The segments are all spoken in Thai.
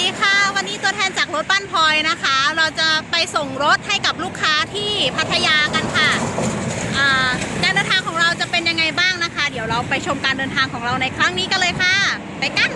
ดีค่ะ วันนี้ตัวแทนจากรถบ้านพลอยนะคะ เราจะไปส่งรถให้กับลูกค้าที่พัทยากันค่ะการเดินทางของเราจะเป็นยังไงบ้างนะคะ เดี๋ยวเราไปชมการเดินทางของเราในครั้งนี้กันเลยค่ะ ไปกัน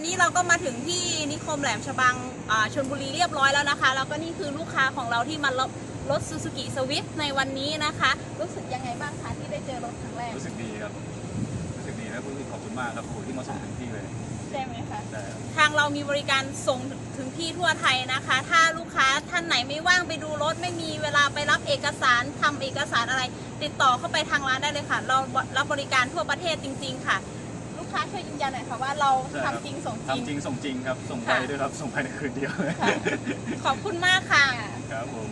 วันนี้เราก็มาถึงที่นิคมแหลมฉบังอ่าชนบุรีเรียบร้อยแล้วนะคะ แล้วก็นี่คือลูกค้าของเราที่มารับรถซูซูกิสวิฟในวันนี้นะคะ รู้สึกยังไงบ้างคะที่ได้เจอรถครั้งแรก รู้สึกดีครับ รู้สึกดีนะคุณขอบคุณมากครับโอ้โหที่มาส่งถึงที่เลย ใช่ไหมคะได้ครับทางเรามีบริการส่งถึงที่ทั่วไทยนะคะ ถ้าลูกค้าท่านไหนไม่ว่างไปดูรถไม่มีเวลาไปรับเอกสารทำเอกสารอะไร ติดต่อเข้าไปทางร้านได้เลยค่ะ เรารับบริการทั่วประเทศจริง ๆ ค่ะลูกค้าช่ว ยยืนยันหน่อยค่ะว่าเราใช่ครับทำจริงส่งจริง ทำจริงส่งจริงครับ ส่งไปค่ะ ด้วยครับ ส่งภายในคืนเดียวเลยค่ะขอบคุณมากค่ะ ครับผม